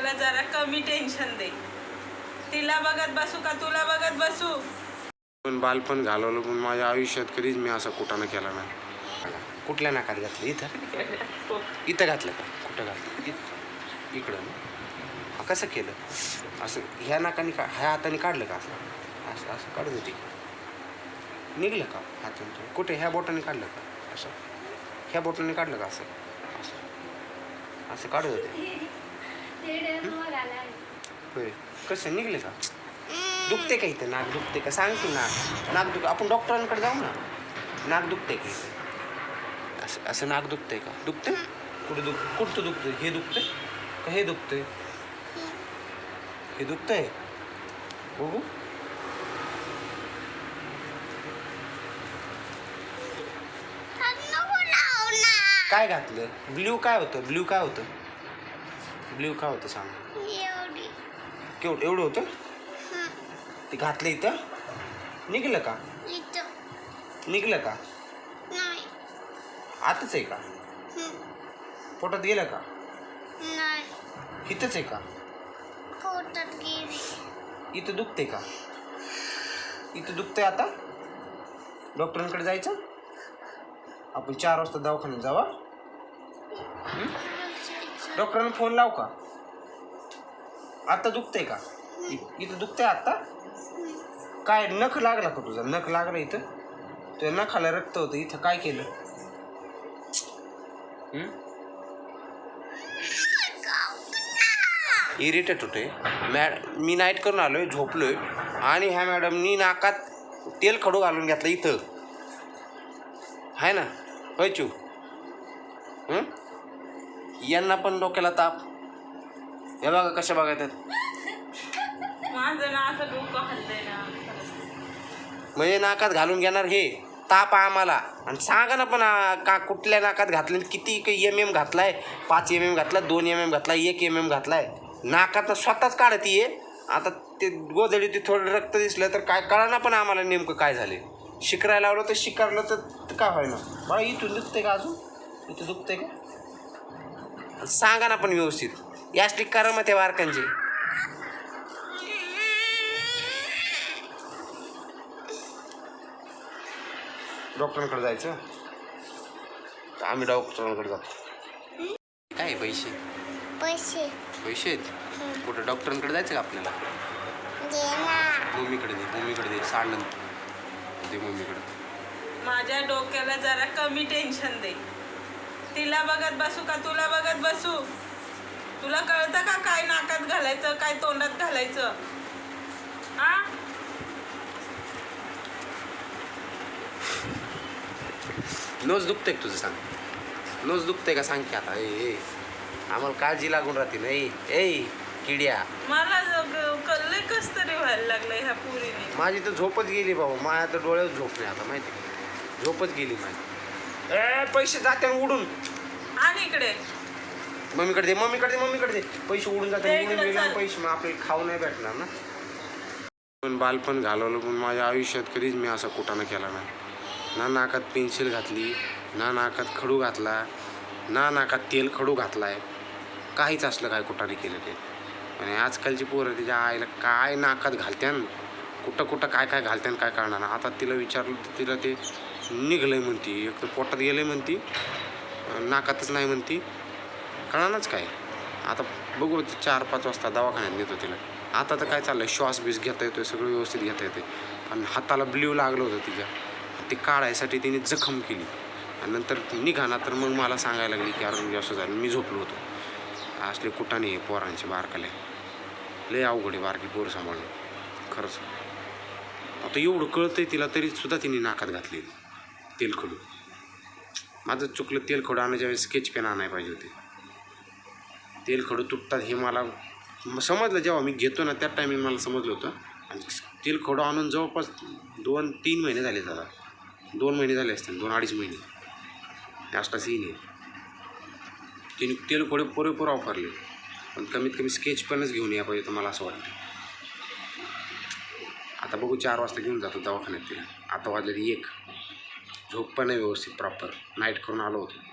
डोक्याला जरा कमी टेन्शन दे. तिला बघत बसू का तुला बघत बसू? पण बालपण घालवलं पण माझ्या आयुष्यात कधीच मी असा कुठानं केला नाही. कुठल्या नाकात घातलं? इथं? इथं घातलं का? कुठं घातलं? इकडं ना. हा, कसं केलं? असं ह्या नाकाने का ह्या हाताने काढलं का असं? असं असं काढत होती निघलं का हातून कुठे? ह्या बोटाने काढलं का? असं. ह्या बोटाने काढलं का असं? असं. असं काढत होते होय. कसं निघले का? दुखते का इथं? नाक दुखते का? सांग की नाक. नाक दुख आपण डॉक्टरांकडे जाऊ ना. नाक दुखते का इथं? असं असं नाक दुखतंय का? दुखते कुठं दुख कुठं दुखतंय? हे दुखतंय? का हे दुखतंय? हे दुखतंय? बघू. काय घातलं? ब्ल्यू काय होतं? ब्ल्यू काय होतं? ब्ल्यू काय होतं सांग. केवढं एवढं होतं? ते घातलं इथं? निघलं का? निघलं का? आतच आहे का? पोटात गेलं का? इथंच आहे का? इथं दुखते का? इथं दुखतंय आता? डॉक्टरांकडे जायचं? आपण चार वाजता दवाखान्यात जावा डॉक्टरांना फोन लाव का? आता दुखतंय का? इ- इथं दुखतंय आत्ता काय नख लागला का तुझा? नख लागला इथं? तुझ्या नखाला रक्त होतं इथं काय केलं? इरिटेट होते मॅड मी नाईट करून आलो आहे झोपलो आहे आणि ह्या मॅडमनी नाकात तेल खडू घालून घेतलं इथं. आहे ना? होय चू हं? यांना पण डोक्याला ताप. हे बघा कशा बघायतात माझं ना असं डोकं हल्लंय ना. म्हणजे नाकात घालून घेणार हे. ताप आम्हाला. आणि सांगा ना पण आ, का कुठल्या नाकात घातलं किती एम एम घातलाय? पाच एम एम घातला दोन एम एम घातला एक एम एम घातलाय. नाकात स्वतःच काढत ये. आता ते गोधडी ते थोडं रक्त दिसलं तर काय कळा ना पण आम्हाला नेमकं काय झाले. शिकरायला लावलं तर शिकारलं तर काय व्हायना मला इथून दुखते का अजून? इथं दुखते का? सांगा ना पण व्यवस्थित. यास्टिक करा मग त्या वारकांचे डॉक्टरांकडे जायचं? तर आम्ही डॉक्टरांकडे जातो. काय पैसे? पैसे. पैसे आहेत? कुठं? डॉक्टरांकडे जायचं का आपल्याला? मम्मीकडे दे मम्मीकडे दे. साडलं दे मम्मीकडे माझ्या डोक्याला जरा कमी टेन्शन दे. तिला बघत बसू का तुला बघत बसू? तुला कळतं का काय नाकात घालायचं काय तोंडात घालायचं? हा नोज दुखते का तुझं सांग? नोज दुखते का सांग की आता? ए आम्हाला काळजी लागून राहते नाही ए किड्या. मला कल्ले कस तरी व्हायला लागलंय ह्या पुरीने. माझी तर झोपच गेली बाबा माझ्या तर डोळ्यात झोप नाही आता माहिती झोपच गेली माझी. ए पैसे जाते उडून. आणि इकडे. मम्मीकडे दे मम्मीकडे दे मम्मीकडे दे. पैसे उडून जाते उडून इकडं गेले आणि चल. पैसे मग आपल्याला खाऊ नाही भेटणार ना. पण बालपण घालवलं पण माझ्या आयुष्यात कधीच मी असा कुठानं केला नाही. ना नाकात पेन्सिल घातली ना नाकात खडू घातला ना नाकात तेल खडू घातलाय. काहीच असलं काय कुठाने केलं ते. आणि आजकालची पोरं तिच्या आईला काय नाकात घालत्यान? कुठं कुठं काय काय घालत्यान काय करणार आता तिला विचारलं तर तिला ते निघलंय म्हणती. एक तर पोटात गेलंय म्हणती. नाकातच नाही म्हणती. कळानच काय? आता बघू चार पाच वाजता दवाखान्यात नेतो तिला. आता तर काय चाललंय? श्वास बीस घेता येतोय सगळं व्यवस्थित घेता येते आणि हाताला ब्ल्यू लागलं होतं तिच्या. ते काढायसाठी तिने जखम केली. आणि नंतर ती निघाना तर मग मला सांगायला लागली की अरे असं झालं. मी झोपलो होतो. असले कुठाने आहे पोरांचे बारकाले. लय अवघड आहे बारकी पोरं सांभाळणं. खरंच. आता एवढं कळतंय तिला तरी सुद्धा तिने नाकात घातली तेलखोडू माझं चुकलं तेलखडू आणायच्या वेळेस स्केच पेन आणायला पाहिजे होते. तेलखडू तुटतात हे मला समजलं जेव्हा मी घेतो ना त्या टायमिंग मला समजलं होतं. आणि तेलखडू आणून जवळपास दोन तीन महिने झाले दादा. दोन महिने झाले असतील दोन अडीच महिने. अष्टा सीन आहे तिने तेलखडे पुरेपूर वापरले. पण कमीत कमी स्केच पेनच घेऊन या पाहिजे तर मला असं वाटतं. आता बघू चार वाजता घेऊन जातो दवाखान्यात तिला. आता वाजले एक. झोप पण नाही व्यवस्थित प्रॉपर नाईट करून आलो होतो.